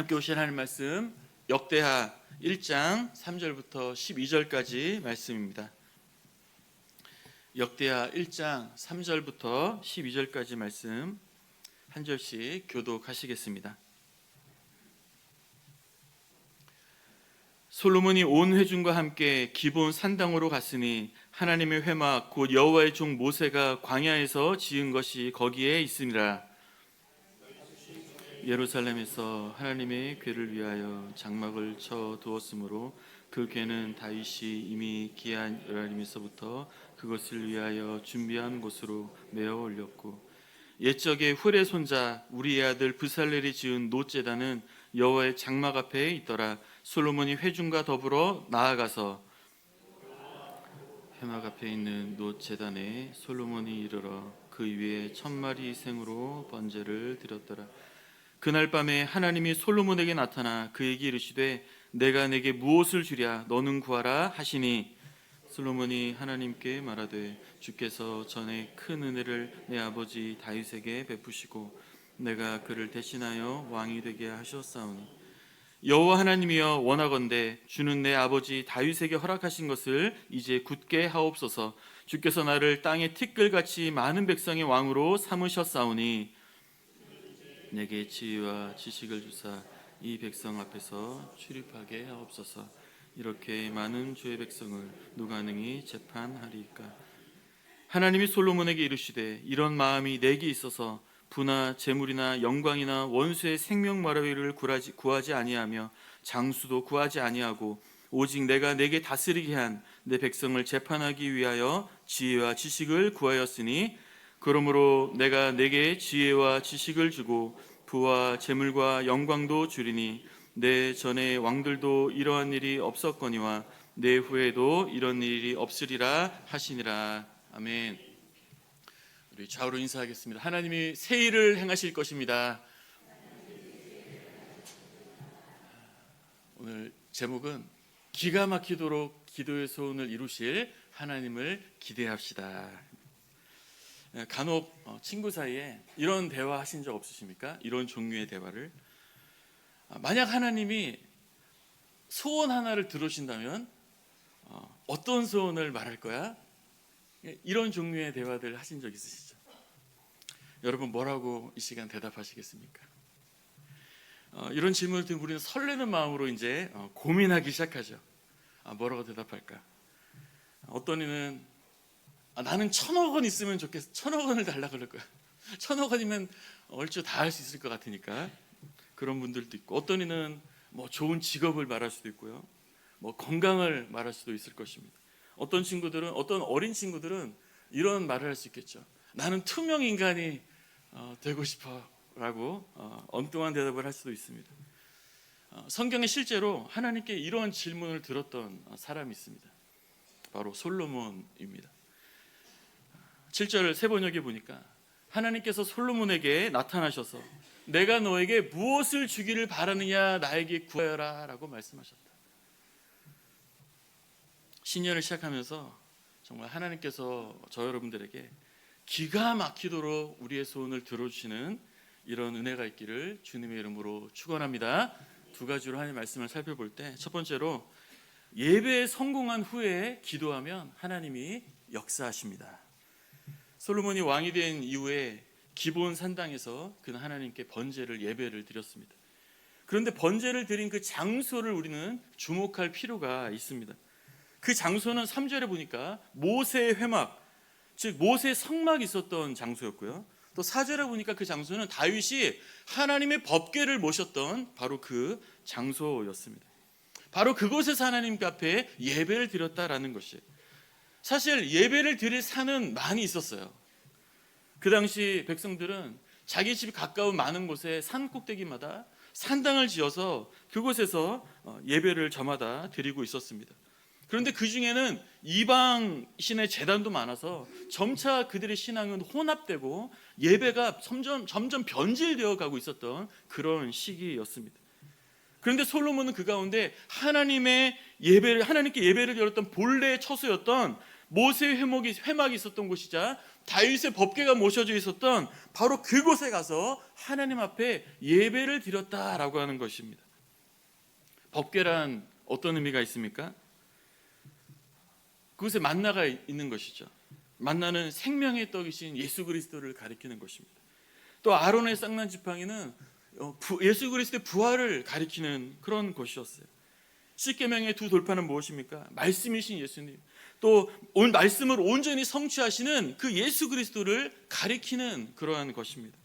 함께 오신 하나님 말씀 역대하 1장 3절부터 12절까지 말씀입니다. 역대하 1장 3절부터 12절까지 말씀 한 절씩 교독하시겠습니다. 솔로몬이 온 회중과 함께 기본 산당으로 갔으니 하나님의 회막 곧 여호와의 종 모세가 광야에서 지은 것이 거기에 있으니라. 예루살렘에서 하나님의 궤를 위하여 장막을 쳐 두었으므로 그 궤는 다윗이 이미 기한 여라림에서부터 그것을 위하여 준비한 곳으로 메어 올렸고 옛적에 훌의 손자 우리의 아들 부살렐이 지은 노제단은 여호와의 장막 앞에 있더라. 솔로몬이 회중과 더불어 나아가서 회막 앞에 있는 노제단에 솔로몬이 이르러 그 위에 천 마리 생으로 번제를 드렸더라 그날 밤에 하나님이 솔로몬에게 나타나 그에게 이르시되 내가 내게 무엇을 주랴? 너는 구하라 하시니. 솔로몬이 하나님께 말하되 주께서 전에 큰 은혜를 내 아버지 다윗에게 베푸시고 내가 그를 대신하여 왕이 되게 하셨사오니. 여호와 하나님이여 원하건대 주는 내 아버지 다윗에게 허락하신 것을 이제 굳게 하옵소서. 주께서 나를 땅의 티끌같이 많은 백성의 왕으로 삼으셨사오니 내게 지혜와 지식을 주사 이 백성 앞에서 출입하게 하옵소서. 이렇게 많은 주의 백성을 누가 능히 재판하리까? 하나님이 솔로몬에게 이르시되 이런 마음이 내게 있어서 부나 재물이나 영광이나 원수의 생명 마라위를 구하지, 구하지 아니하며 장수도 구하지 아니하고 오직 내가 내게 다스리게 한 내 백성을 재판하기 위하여 지혜와 지식을 구하였으니 그러므로 내가 내게 지혜와 지식을 주고 부와 재물과 영광도 주리니 내 전에 왕들도 이러한 일이 없었거니와 내 후에도 이런 일이 없으리라 하시니라 아멘. 우리 좌우로 인사하겠습니다. 하나님이 새 일을 행하실 것입니다. 오늘 제목은 기가 막히도록 기도의 소원을 이루실 하나님을 기대합시다. 예, 간혹 어, 친구 사이에 이런 대화 하신 적 없으십니까? 이런 종류의 대화를 아, 만약 하나님이 소원 하나를 들으신다면 어, 어떤 소원을 말할 거야? 예, 이런 종류의 대화들 하신 적 있으시죠? 여러분 뭐라고 이 시간 대답하시겠습니까? 어, 이런 질문을 듣고 우리는 설레는 마음으로 이제 어, 고민하기 시작하죠. 아, 뭐라고 대답할까? 어떤 이는 아, 나는 천억 원 있으면 좋겠어. 천억 원을 달라 그럴 거야. 천억 원이면 얼추 다 할 수 있을 것 같으니까 그런 분들도 있고 어떤 이는 뭐 좋은 직업을 말할 수도 있고요. 뭐 건강을 말할 수도 있을 것입니다. 어떤 친구들은 어떤 어린 친구들은 이런 말을 할 수 있겠죠. 나는 투명 인간이 어, 되고 싶어라고 어, 엉뚱한 대답을 할 수도 있습니다. 어, 성경에 실제로 하나님께 이런 질문을 들었던 어, 사람이 있습니다. 바로 솔로몬입니다. 7절 세 번역에 보니까 하나님께서 솔로몬에게 나타나셔서 내가 너에게 무엇을 주기를 바라느냐 나에게 구하여라 라고 말씀하셨다. 신년을 시작하면서 정말 하나님께서 저 여러분들에게 기가 막히도록 우리의 소원을 들어주시는 이런 은혜가 있기를 주님의 이름으로 축원합니다. 두 가지로 하나님 말씀을 살펴볼 때 첫 번째로 예배에 성공한 후에 기도하면 하나님이 역사하십니다. 솔로몬이 왕이 된 이후에 기본 산당에서 그는 하나님께 번제를 예배를 드렸습니다. 그런데 번제를 드린 그 장소를 우리는 주목할 필요가 있습니다. 그 장소는 3절에 보니까 모세의 회막, 즉 모세의 성막이 있었던 장소였고요. 또 4절에 보니까 그 장소는 다윗이 하나님의 법궤를 모셨던 바로 그 장소였습니다. 바로 그곳에서 하나님 앞에 예배를 드렸다라는 것이 사실 예배를 드릴 산은 많이 있었어요. 그 당시 백성들은 자기 집 가까운 많은 곳에 산 꼭대기마다 산당을 지어서 그곳에서 어, 예배를 저마다 드리고 있었습니다. 그런데 그 중에는 이방 신의 재단도 많아서 점차 그들의 신앙은 혼합되고 예배가 점점 점점 변질되어 가고 있었던 그런 시기였습니다. 그런데 솔로몬은 그 가운데 하나님의 예배를 하나님께 예배를 드렸던 본래의 처소였던 모세의 회막이 회막이 있었던 곳이자 다윗의 법궤가 모셔져 있었던 바로 그곳에 가서 하나님 앞에 예배를 드렸다라고 하는 것입니다. 법궤란 어떤 의미가 있습니까? 그곳에 만나가 있는 것이죠. 만나는 생명의 떡이신 예수 그리스도를 가리키는 것입니다. 또 아론의 쌍난 지팡이는 예수 그리스도의 부활을 가리키는 그런 것이었어요. 십계명의 두 돌파는 무엇입니까? 말씀이신 예수님. 또온 말씀을 온전히 성취하시는 그 예수 그리스도를 가리키는 그러한 것입니다.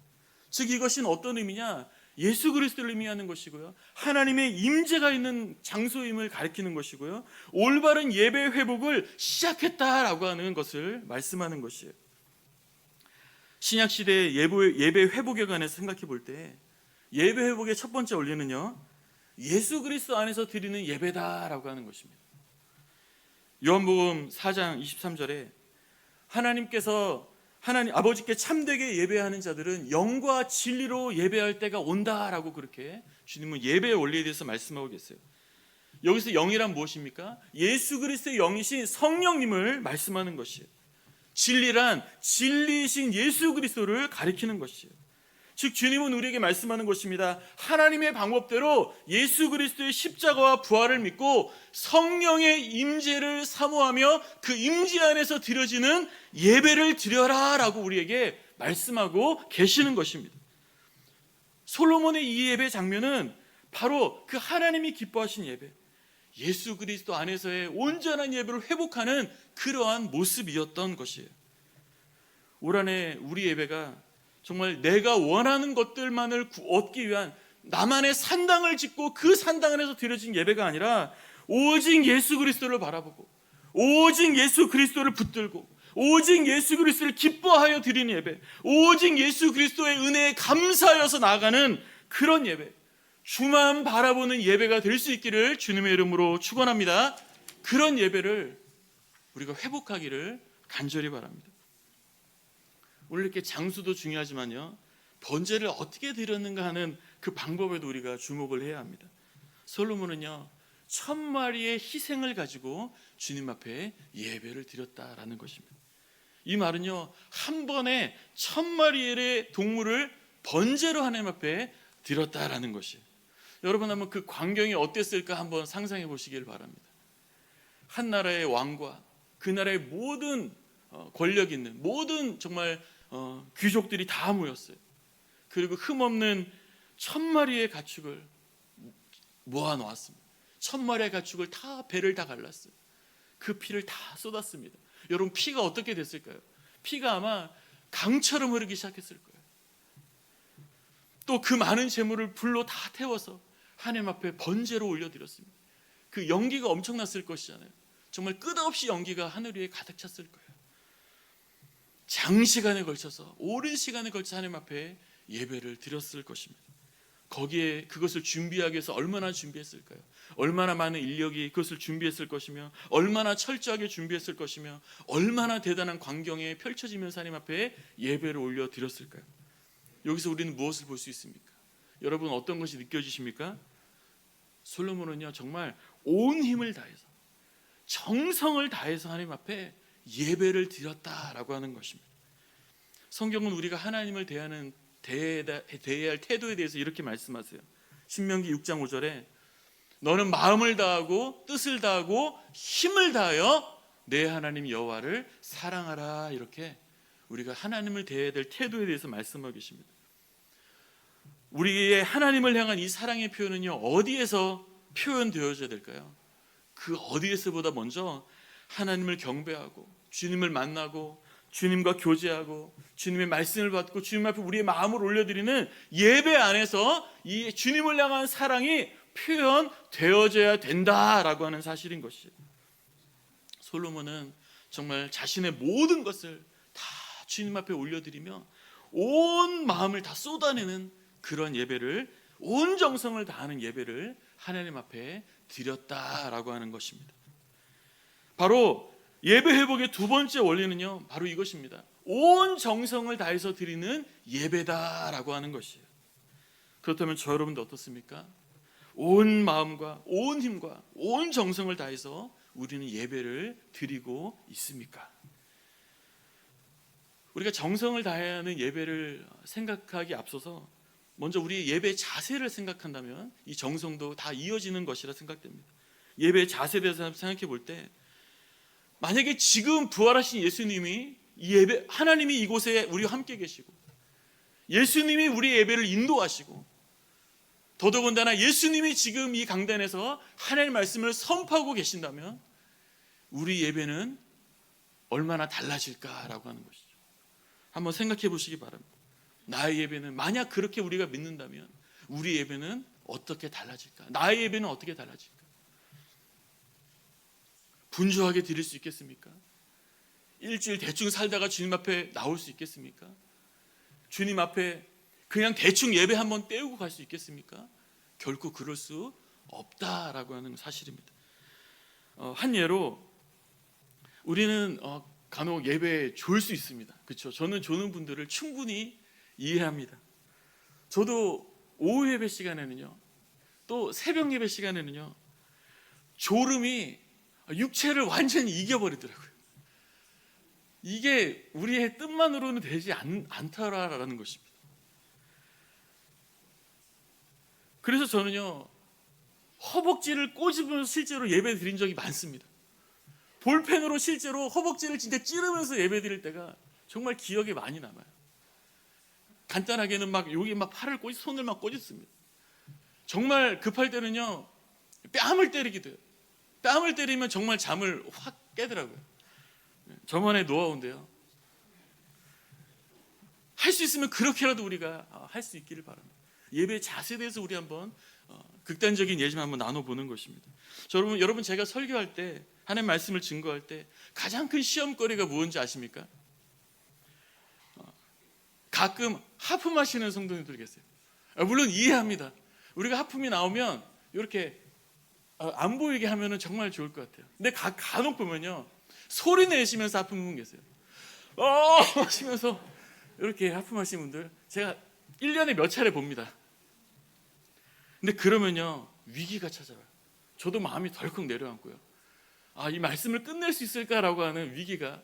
즉 이것은 어떤 의미냐? 예수 그리스도를 의미하는 것이고요. 하나님의 임재가 있는 장소임을 가리키는 것이고요. 올바른 예배 회복을 시작했다라고 하는 것을 말씀하는 것이에요. 신약 시대 예배 예배 회복에 관해서 생각해 볼 때 예배 회복의 첫 번째 원리는요. 예수 그리스도 안에서 드리는 예배다라고 하는 것입니다. 요한복음 4장 23절에 하나님께서 하나님 아버지께 참되게 예배하는 자들은 영과 진리로 예배할 때가 온다라고 그렇게 주님은 예배의 원리에 대해서 말씀하고 계세요. 여기서 영이란 무엇입니까? 예수 그리스도의 영이신 성령님을 말씀하는 것이에요. 진리란 진리이신 예수 그리스도를 가리키는 것이에요. 즉 주님은 우리에게 말씀하는 것입니다. 하나님의 방법대로 예수 그리스도의 십자가와 부활을 믿고 성령의 임재를 사모하며 그 임재 안에서 드려지는 예배를 드려라라고 우리에게 말씀하고 계시는 것입니다. 솔로몬의 이 예배 장면은 바로 그 하나님이 기뻐하신 예배, 예수 그리스도 안에서의 온전한 예배를 회복하는 그러한 모습이었던 것이에요. 올 한해 우리 예배가 정말 내가 원하는 것들만을 구- 얻기 위한 나만의 산당을 짓고 그 산당 안에서 드려진 예배가 아니라 오직 예수 그리스도를 바라보고 오직 예수 그리스도를 붙들고 오직 예수 그리스도를 기뻐하여 드리는 예배 오직 예수 그리스도의 은혜에 감사하여서 나아가는 그런 예배 주만 바라보는 예배가 될 수 있기를 주님의 이름으로 축원합니다. 그런 예배를 우리가 회복하기를 간절히 바랍니다. 오늘 이렇게 장수도 중요하지만요. 번제를 어떻게 드렸는가 하는 그 방법에도 우리가 주목을 해야 합니다. 솔로몬은요. 천 마리의 희생을 가지고 주님 앞에 예배를 드렸다라는 것입니다. 이 말은요. 한 번에 천 마리의 동물을 번제로 하나님 앞에 드렸다라는 것이에요. 여러분 한번 그 광경이 어땠을까 한번 상상해 보시길 바랍니다. 한 나라의 왕과 그 나라의 모든 어, 권력 있는 모든 정말 어, 귀족들이 다 모였어요. 그리고 흠없는 천 마리의 가축을 모아 놓았습니다. 천 마리의 가축을 다 배를 다 갈랐어요. 그 피를 다 쏟았습니다. 여러분 피가 어떻게 됐을까요? 피가 아마 강처럼 흐르기 시작했을 거예요. 또 그 많은 재물을 불로 다 태워서 하나님 앞에 번제로 올려드렸습니다. 그 연기가 엄청났을 것이잖아요. 정말 끝없이 연기가 하늘 위에 가득 찼을 거예요. 장시간에 걸쳐서 오랜 시간에 걸쳐 하나님 앞에 예배를 드렸을 것입니다. 거기에 그것을 준비하기 위해서 얼마나 준비했을까요? 얼마나 많은 인력이 그것을 준비했을 것이며 얼마나 철저하게 준비했을 것이며 얼마나 대단한 광경에 펼쳐지면서 하나님 앞에 예배를 올려 드렸을까요? 여기서 우리는 무엇을 볼 수 있습니까? 여러분 어떤 것이 느껴지십니까? 솔로몬은요 정말 온 힘을 다해서 정성을 다해서 하나님 앞에 예배를 드렸다라고 하는 것입니다. 성경은 우리가 하나님을 대하는 대해야 할 태도에 대해서 이렇게 말씀하세요. 신명기 6장 5절에 너는 마음을 다하고 뜻을 다하고 힘을 다하여 내 하나님 여호와를 사랑하라 이렇게 우리가 하나님을 대해야 될 태도에 대해서 말씀하고 계십니다. 우리의 하나님을 향한 이 사랑의 표현은요 어디에서 표현되어져야 될까요? 그 어디에서보다 먼저 하나님을 경배하고 주님을 만나고 주님과 교제하고 주님의 말씀을 받고 주님 앞에 우리의 마음을 올려드리는 예배 안에서 이 주님을 향한 사랑이 표현되어져야 된다라고 하는 사실인 것이에요. 솔로몬은 정말 자신의 모든 것을 다 주님 앞에 올려드리며 온 마음을 다 쏟아내는 그런 예배를 온 정성을 다하는 예배를 하나님 앞에 드렸다라고 하는 것입니다. 바로 예배 회복의 두 번째 원리는요, 바로 이것입니다. 온 정성을 다해서 드리는 예배다라고 하는 것이에요. 그렇다면 저 여러분도 어떻습니까? 온 마음과 온 힘과 온 정성을 다해서 우리는 예배를 드리고 있습니까? 우리가 정성을 다해야 하는 예배를 생각하기 앞서서 먼저 우리 예배 자세를 생각한다면 이 정성도 다 이어지는 것이라 생각됩니다. 예배 자세에 대해서 생각해 볼 때 만약에 지금 부활하신 예수님이 이 예배 하나님이 이곳에 우리와 함께 계시고 예수님이 우리 예배를 인도하시고 더더군다나 예수님이 지금 이 강단에서 하나님의 말씀을 선포하고 계신다면 우리 예배는 얼마나 달라질까라고 하는 것이죠. 한번 생각해 보시기 바랍니다. 나의 예배는 만약 그렇게 우리가 믿는다면 우리 예배는 어떻게 달라질까? 나의 예배는 어떻게 달라질까? 분주하게 드릴 수 있겠습니까? 일주일 대충 살다가 주님 앞에 나올 수 있겠습니까? 주님 앞에 그냥 대충 예배 한번 때우고 갈 수 있겠습니까? 결코 그럴 수 없다라고 하는 사실입니다. 어, 한 예로 우리는 어, 간혹 예배에 졸 수 있습니다. 그렇죠? 저는 조는 분들을 충분히 이해합니다. 저도 오후 예배 시간에는요, 또 새벽 예배 시간에는요, 졸음이 육체를 완전히 이겨버리더라고요. 이게 우리의 뜻만으로는 되지 않, 않다라는 것입니다. 그래서 저는요, 허벅지를 꼬집으면서 실제로 예배 드린 적이 많습니다. 볼펜으로 실제로 허벅지를 진짜 찌르면서 예배 드릴 때가 정말 기억에 많이 남아요. 간단하게는 막 여기 막 팔을 꼬집, 손을 막 꼬집습니다. 정말 급할 때는요, 뺨을 때리기도 해요. 뺨을 때리면 정말 잠을 확 깨더라고요. 저만의 노하우인데요. 할 수 있으면 그렇게라도 우리가 어, 할수 있기를 바랍니다. 예배 자세에 대해서 우리 한번 어, 극단적인 예좀 한번 나눠보는 것입니다. 저 여러분, 여러분 제가 설교할 때 하나님 말씀을 증거할 때 가장 큰 시험거리가 무엇인지 아십니까? 어, 가끔 하품하시는 성도님들 계세요. 아, 물론 이해합니다. 우리가 하품이 나오면 이렇게 어, 안 보이게 하면은 정말 좋을 것 같아요. 근데 가, 간혹 보면요 소리 내시면서 하품하는 분 계세요. 어 하시면서 이렇게 하품하시는 분들 제가 1년에 몇 차례 봅니다. 근데 그러면요 위기가 찾아와요. 저도 마음이 덜컥 내려앉고요. 아 이 말씀을 끝낼 수 있을까라고 하는 위기가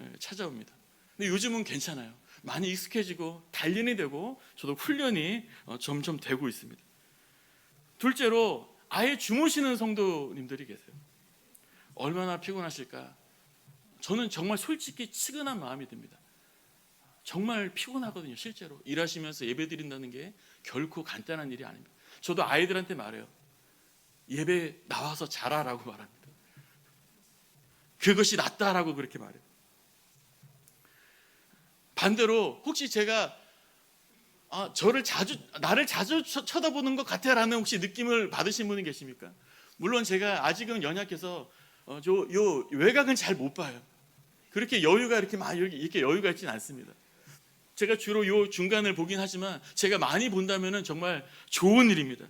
예, 찾아옵니다. 근데 요즘은 괜찮아요. 많이 익숙해지고 단련이 되고 저도 훈련이 어, 점점 되고 있습니다. 둘째로 아예 주무시는 성도님들이 계세요. 얼마나 피곤하실까? 저는 정말 솔직히 측은한 마음이 듭니다. 정말 피곤하거든요, 실제로. 일하시면서 예배 드린다는 게 결코 간단한 일이 아닙니다. 저도 아이들한테 말해요. 예배 나와서 자라라고 말합니다. 그것이 낫다라고 그렇게 말해요. 반대로 혹시 제가 아, 저를 자주 나를 자주 쳐- 쳐다보는 것 같아라는 혹시 느낌을 받으신 분이 계십니까? 물론 제가 아직은 연약해서 어, 저요 외곽은 잘 못 봐요. 그렇게 여유가 이렇게 막 이렇게, 여유가 있지는 않습니다. 제가 주로 요 중간을 보긴 하지만 제가 많이 본다면은 정말 좋은 일입니다.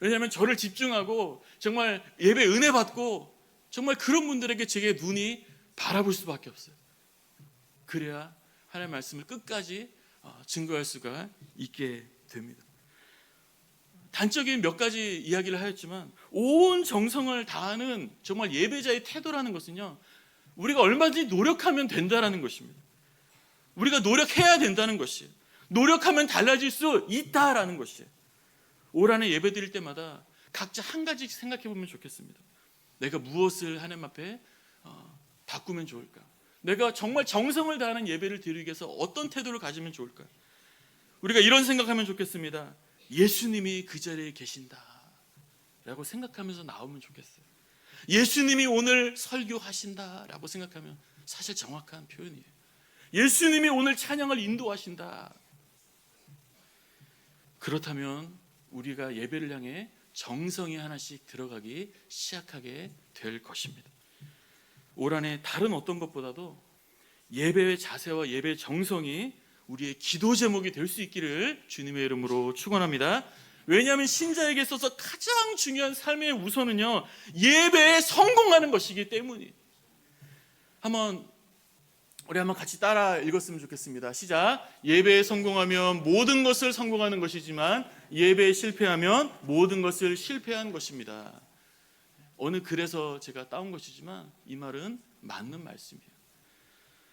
왜냐하면 저를 집중하고 정말 예배 은혜 받고 정말 그런 분들에게 제게 눈이 바라볼 수밖에 없어요. 그래야 하나님의 말씀을 끝까지 어, 증거할 수가 있게 됩니다. 단적인 몇 가지 이야기를 하였지만 온 정성을 다하는 정말 예배자의 태도라는 것은요. 우리가 얼마든지 노력하면 된다라는 것입니다. 우리가 노력해야 된다는 것이 노력하면 달라질 수 있다라는 것이 올 한해 예배 드릴 때마다 각자 한 가지 생각해 보면 좋겠습니다. 내가 무엇을 하나님 앞에 어, 바꾸면 좋을까? 내가 정말 정성을 다하는 예배를 드리기 위해서 어떤 태도를 가지면 좋을까? 우리가 이런 생각하면 좋겠습니다. 예수님이 그 자리에 계신다. 라고 생각하면서 나오면 좋겠어요. 예수님이 오늘 설교하신다. 라고 생각하면 사실 정확한 표현이에요. 예수님이 오늘 찬양을 인도하신다. 그렇다면 우리가 예배를 향해 정성이 하나씩 들어가기 시작하게 될 것입니다. 올 한해 다른 어떤 것보다도 예배의 자세와 예배의 정성이 우리의 기도 제목이 될 수 있기를 주님의 이름으로 축원합니다. 왜냐하면 신자에게 있어서 가장 중요한 삶의 우선은요 예배에 성공하는 것이기 때문이. 한번 우리 한번 같이 따라 읽었으면 좋겠습니다. 시작. 예배에 성공하면 모든 것을 성공하는 것이지만 예배에 실패하면 모든 것을 실패한 것입니다. 어느 글에서 제가 따온 것이지만 이 말은 맞는 말씀이에요.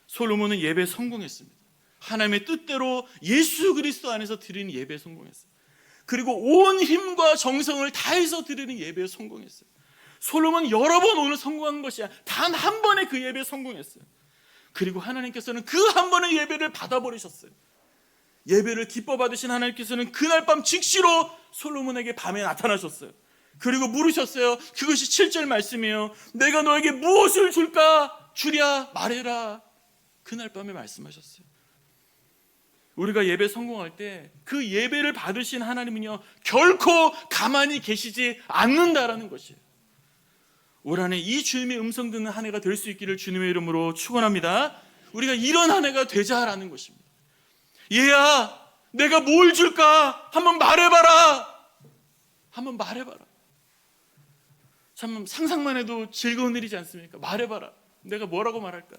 솔로몬은 예배에 성공했습니다. 하나님의 뜻대로 예수 그리스도 안에서 드리는 예배에 성공했어요. 그리고 온 힘과 정성을 다해서 드리는 예배에 성공했어요. 솔로몬 여러 번 오늘 성공한 것이 단 한 번의 그 예배에 성공했어요. 그리고 하나님께서는 그 한 번의 예배를 받아버리셨어요. 예배를 기뻐 받으신 하나님께서는 그날 밤 즉시로 솔로몬에게 밤에 나타나셨어요. 그리고 물으셨어요. 그것이 7절 말씀이에요. 내가 너에게 무엇을 줄까? 주랴 말해라. 그날 밤에 말씀하셨어요. 우리가 예배 성공할 때 그 예배를 받으신 하나님은요 결코 가만히 계시지 않는다라는 것이에요. 올 한해 이 주님의 음성 듣는 한 해가 될 수 있기를 주님의 이름으로 축원합니다. 우리가 이런 한 해가 되자라는 것입니다. 얘야, 내가 뭘 줄까? 한번 말해봐라. 한번 말해봐라. 참 상상만 해도 즐거운 일이지 않습니까? 말해봐라. 내가 뭐라고 말할까?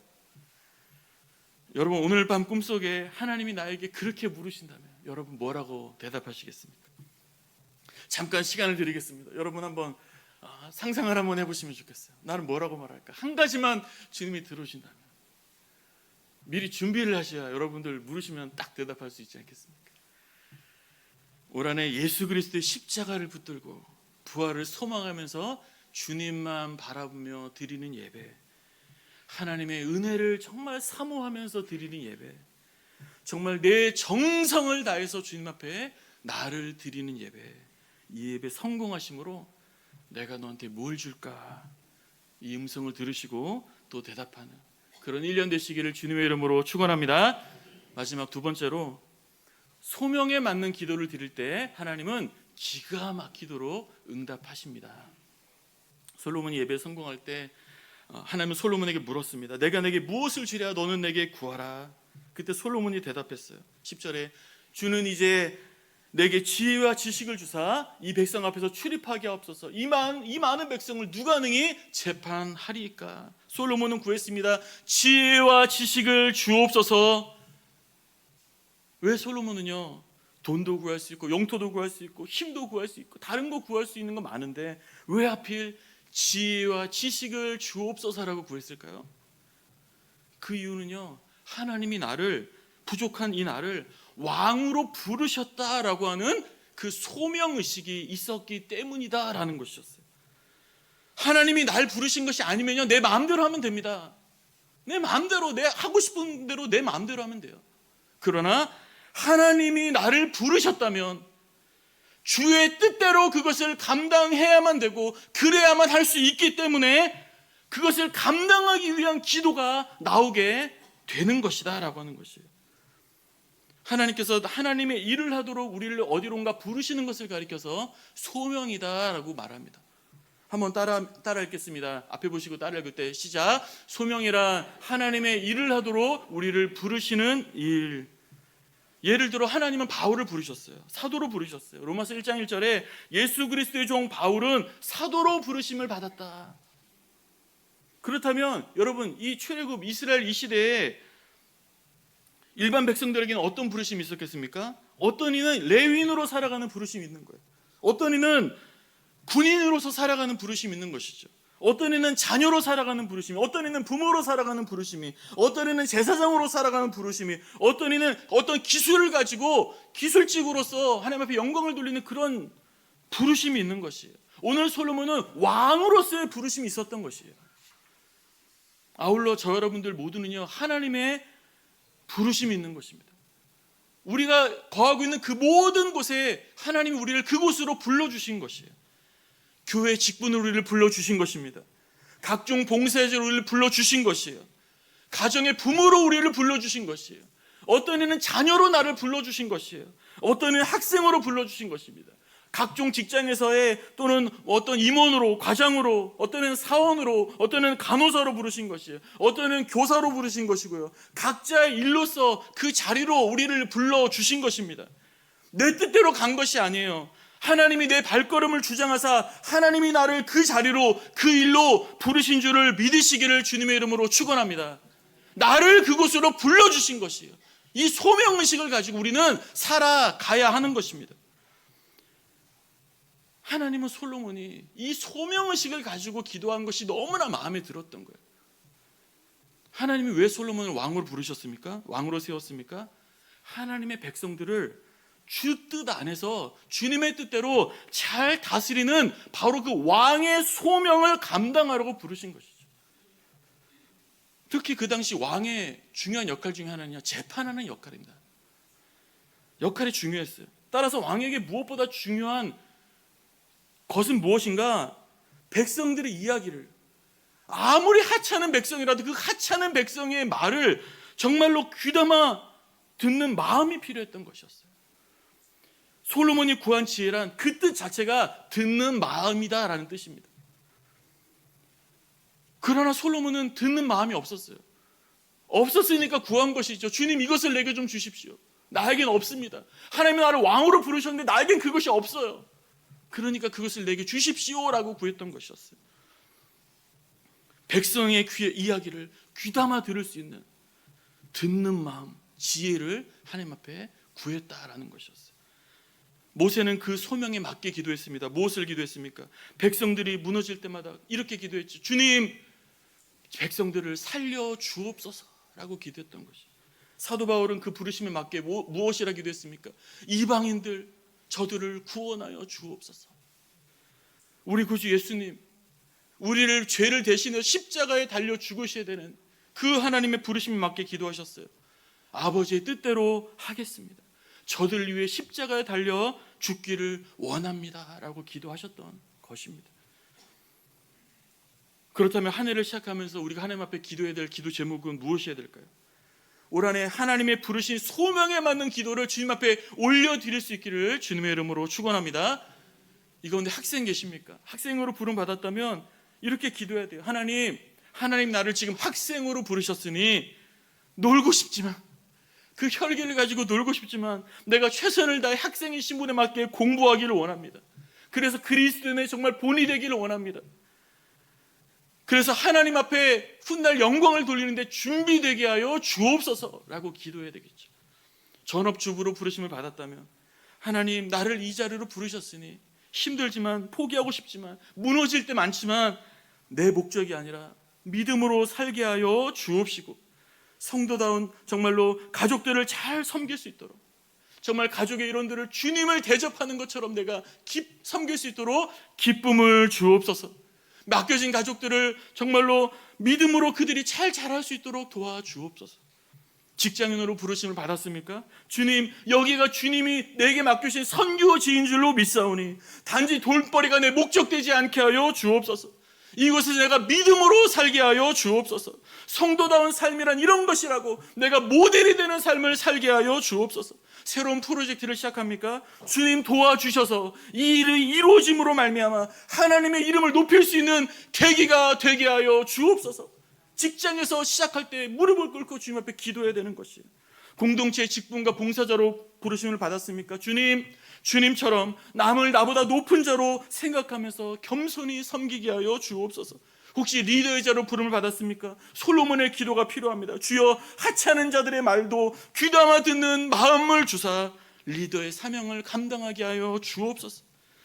여러분 오늘 밤 꿈속에 하나님이 나에게 그렇게 물으신다면 여러분 뭐라고 대답하시겠습니까? 잠깐 시간을 드리겠습니다. 여러분 한번 아, 상상을 한번 해보시면 좋겠어요. 나는 뭐라고 말할까? 한 가지만 주님이 들으신다면 미리 준비를 하셔야 여러분들 물으시면 딱 대답할 수 있지 않겠습니까? 올 한해 예수 그리스도의 십자가를 붙들고 부활을 소망하면서 주님만 바라보며 드리는 예배 하나님의 은혜를 정말 사모하면서 드리는 예배 정말 내 정성을 다해서 주님 앞에 나를 드리는 예배 이 예배 성공하심으로 내가 너한테 뭘 줄까 이 음성을 들으시고 또 대답하는 그런 1년 되시기를 주님의 이름으로 축원합니다. 마지막 두 번째로 소명에 맞는 기도를 드릴 때 하나님은 기가 막히도록 응답하십니다. 솔로몬이 예배 성공할 때 어, 하나님은 솔로몬에게 물었습니다. 내가 내게 무엇을 주랴 너는 내게 구하라. 그때 솔로몬이 대답했어요. 10절에 주는 이제 내게 지혜와 지식을 주사 이 백성 앞에서 출입하게 하옵소서. 이, 많, 이 많은 백성을 누가 능히 재판하리까? 솔로몬은 구했습니다. 지혜와 지식을 주옵소서. 왜 솔로몬은요? 돈도 구할 수 있고 영토도 구할 수 있고 힘도 구할 수 있고 다른 거 구할 수 있는 거 많은데 왜 하필 지혜와 지식을 주옵소서라고 구했을까요? 그 이유는요. 하나님이 나를 부족한 이 나를 왕으로 부르셨다라고 하는 그 소명 의식이 있었기 때문이다라는 것이었어요. 하나님이 날 부르신 것이 아니면요 내 마음대로 하면 됩니다. 내 마음대로 내 하고 싶은 대로 내 마음대로 하면 돼요. 그러나 하나님이 나를 부르셨다면 주의 뜻대로 그것을 감당해야만 되고 그래야만 할 수 있기 때문에 그것을 감당하기 위한 기도가 나오게 되는 것이다라고 하는 것이에요. 하나님께서 하나님의 일을 하도록 우리를 어디론가 부르시는 것을 가리켜서 소명이다라고 말합니다. 한번 따라 따라 읽겠습니다. 앞에 보시고 따라 읽을 때 시작. 소명이란 하나님의 일을 하도록 우리를 부르시는 일. 예를 들어 하나님은 바울을 부르셨어요. 사도로 부르셨어요. 로마서 1장 1절에 예수 그리스도의 종 바울은 사도로 부르심을 받았다. 그렇다면 여러분 이 출애굽 이스라엘 이 시대에 일반 백성들에게는 어떤 부르심이 있었겠습니까? 어떤 이는 레위인으로 살아가는 부르심이 있는 거예요. 어떤 이는 군인으로서 살아가는 부르심이 있는 것이죠. 어떤 이는 자녀로 살아가는 부르심이, 어떤 이는 부모로 살아가는 부르심이, 어떤 이는 제사장으로 살아가는 부르심이, 어떤 이는 어떤 기술을 가지고 기술직으로서 하나님 앞에 영광을 돌리는 그런 부르심이 있는 것이에요. 오늘 솔로몬은 왕으로서의 부르심이 있었던 것이에요. 아울러 저 여러분들 모두는요, 하나님의 부르심이 있는 것입니다. 우리가 거하고 있는 그 모든 곳에 하나님이 우리를 그곳으로 불러주신 것이에요. 교회 직분으로 우리를 불러주신 것입니다. 각종 봉사제로 우리를 불러주신 것이에요. 가정의 부모로 우리를 불러주신 것이에요. 어떤 이는 자녀로 나를 불러주신 것이에요. 어떤 이는 학생으로 불러주신 것입니다. 각종 직장에서의 또는 어떤 임원으로, 과장으로, 어떤 이는 사원으로, 어떤 이는 간호사로 부르신 것이에요. 어떤 이는 교사로 부르신 것이고요. 각자의 일로서 그 자리로 우리를 불러주신 것입니다. 내 뜻대로 간 것이 아니에요. 하나님이 내 발걸음을 주장하사 하나님이 나를 그 자리로 그 일로 부르신 줄을 믿으시기를 주님의 이름으로 축원합니다. 나를 그곳으로 불러 주신 것이에요. 이 소명 의식을 가지고 우리는 살아가야 하는 것입니다. 하나님은 솔로몬이 이 소명 의식을 가지고 기도한 것이 너무나 마음에 들었던 거예요. 하나님이 왜 솔로몬을 왕으로 부르셨습니까? 왕으로 세웠습니까? 하나님의 백성들을 주 뜻 안에서 주님의 뜻대로 잘 다스리는 바로 그 왕의 소명을 감당하라고 부르신 것이죠. 특히 그 당시 왕의 중요한 역할 중에 하나는요, 재판하는 역할입니다. 역할이 중요했어요. 따라서 왕에게 무엇보다 중요한 것은 무엇인가? 백성들의 이야기를 아무리 하찮은 백성이라도 그 하찮은 백성의 말을 정말로 귀담아 듣는 마음이 필요했던 것이었어요. 솔로몬이 구한 지혜란 그 뜻 자체가 듣는 마음이다라는 뜻입니다. 그러나 솔로몬은 듣는 마음이 없었어요. 없었으니까 구한 것이죠. 주님 이것을 내게 좀 주십시오. 나에겐 없습니다. 하나님이 나를 왕으로 부르셨는데 나에겐 그것이 없어요. 그러니까 그것을 내게 주십시오라고 구했던 것이었어요. 백성의 귀의 이야기를 귀담아 들을 수 있는 듣는 마음, 지혜를 하나님 앞에 구했다라는 것이었어요. 모세는 그 소명에 맞게 기도했습니다. 무엇을 기도했습니까? 백성들이 무너질 때마다 이렇게 기도했죠. 주님, 백성들을 살려 주옵소서라고 기도했던 것이. 사도 바울은 그 부르심에 맞게 무- 무엇이라 기도했습니까? 이방인들 저들을 구원하여 주옵소서. 우리 구주 예수님, 우리를 죄를 대신해 십자가에 달려 죽으셔야 되는 그 하나님의 부르심에 맞게 기도하셨어요. 아버지의 뜻대로 하겠습니다. 저들을 위해 십자가에 달려 죽기를 원합니다 라고 기도하셨던 것입니다. 그렇다면 한 해를 시작하면서 우리가 하나님 앞에 기도해야 될 기도 제목은 무엇이어야 될까요? 올 한해 하나님의 부르신 소명에 맞는 기도를 주님 앞에 올려드릴 수 있기를 주님의 이름으로 축원합니다. 이 가운데 학생 계십니까? 학생으로 부름 받았다면 이렇게 기도해야 돼요. 하나님, 하나님 나를 지금 학생으로 부르셨으니 놀고 싶지만 그 혈기를 가지고 놀고 싶지만 내가 최선을 다해 학생의 신분에 맞게 공부하기를 원합니다. 그래서 그리스도인의 정말 본이 되기를 원합니다. 그래서 하나님 앞에 훗날 영광을 돌리는데 준비되게 하여 주옵소서라고 기도해야 되겠죠. 전업주부로 부르심을 받았다면 하나님 나를 이 자리로 부르셨으니 힘들지만 포기하고 싶지만 무너질 때 많지만 내 목적이 아니라 믿음으로 살게 하여 주옵시고 성도다운 정말로 가족들을 잘 섬길 수 있도록 정말 가족의 일원들을 주님을 대접하는 것처럼 내가 기, 섬길 수 있도록 기쁨을 주옵소서. 맡겨진 가족들을 정말로 믿음으로 그들이 잘 자랄 수 있도록 도와주옵소서. 직장인으로 부르심을 받았습니까? 주님, 여기가 주님이 내게 맡기신 선교지인 줄로 믿사오니 단지 돈벌이가 내 목적되지 않게 하여 주옵소서. 이곳에서 내가 믿음으로 살게 하여 주옵소서. 성도다운 삶이란 이런 것이라고 내가 모델이 되는 삶을 살게 하여 주옵소서. 새로운 프로젝트를 시작합니까? 주님 도와주셔서 이 일이 이루어짐으로 말미암아 하나님의 이름을 높일 수 있는 계기가 되게 하여 주옵소서. 직장에서 시작할 때 무릎을 꿇고 주님 앞에 기도해야 되는 것이에요. 공동체 직분과 봉사자로 부르심을 받았습니까? 주님, 주님처럼 남을 나보다 높은 자로 생각하면서 겸손히 섬기게 하여 주옵소서. 혹시 리더의 자로 부름을 받았습니까? 솔로몬의 기도가 필요합니다. 주여 하찮은 자들의 말도 귀담아 듣는 마음을 주사 리더의 사명을 감당하게 하여 주옵소서.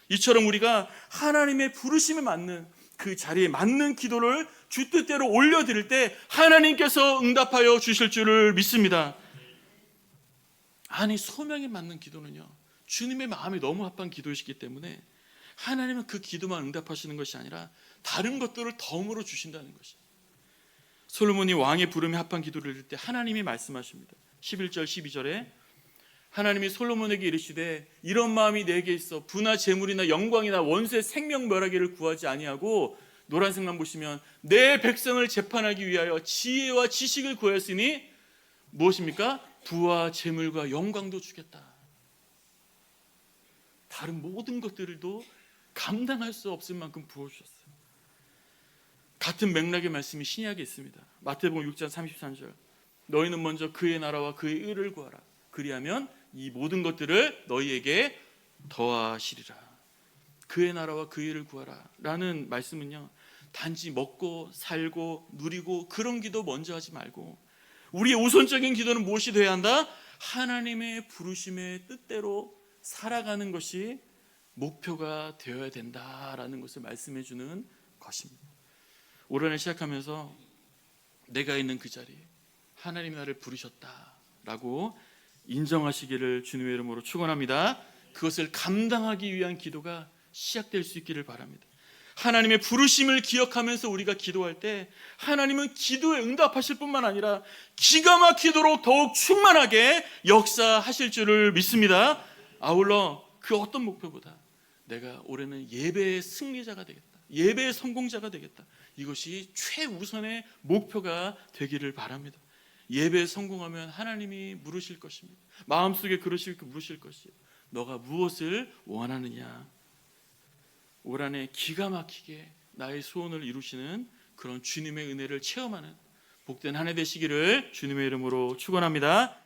이처럼 우리가 하나님의 부르심에 맞는 그 자리에 맞는 기도를 주 뜻대로 올려드릴 때 하나님께서 응답하여 주실 줄을 믿습니다. 아니 소명에 맞는 기도는요. 주님의 마음이 너무 합한 기도이시기 때문에 하나님은 그 기도만 응답하시는 것이 아니라 다른 것들을 덤으로 주신다는 것이에요. 솔로몬이 왕의 부름에 합한 기도를 드릴 때 하나님이 말씀하십니다. 11절 12절에 하나님이 솔로몬에게 이르시되 이런 마음이 내게 있어 부나 재물이나 영광이나 원수의 생명 멸하기를 구하지 아니하고 노란색만 보시면 내 백성을 재판하기 위하여 지혜와 지식을 구하였으니 무엇입니까? 부와 재물과 영광도 주겠다. 다른 모든 것들도 감당할 수 없을 만큼 부어주셨어요. 같은 맥락의 말씀이 신약에 있습니다. 마태복음 6장 33절. 너희는 먼저 그의 나라와 그의 의를 구하라. 그리하면 이 모든 것들을 너희에게 더하시리라. 그의 나라와 그의 의를 구하라. 라는 말씀은요. 단지 먹고 살고 누리고 그런 기도 먼저 하지 말고 우리의 우선적인 기도는 무엇이 되어야 한다? 하나님의 부르심의 뜻대로 살아가는 것이 목표가 되어야 된다라는 것을 말씀해 주는 것입니다. 올한해 시작하면서 내가 있는 그 자리에 하나님이 나를 부르셨다라고 인정하시기를 주님의 이름으로 축원합니다. 그것을 감당하기 위한 기도가 시작될 수 있기를 바랍니다. 하나님의 부르심을 기억하면서 우리가 기도할 때 하나님은 기도에 응답하실 뿐만 아니라 기가 막히도록 더욱 충만하게 역사하실 줄을 믿습니다. 아울러 그 어떤 목표보다 내가 올해는 예배의 승리자가 되겠다. 예배의 성공자가 되겠다. 이것이 최우선의 목표가 되기를 바랍니다. 예배에 성공하면 하나님이 물으실 것입니다. 마음속에 그러실 물으실 것이요. 너가 무엇을 원하느냐? 올 한해 기가 막히게 나의 소원을 이루시는 그런 주님의 은혜를 체험하는 복된 한 해 되시기를 주님의 이름으로 축원합니다.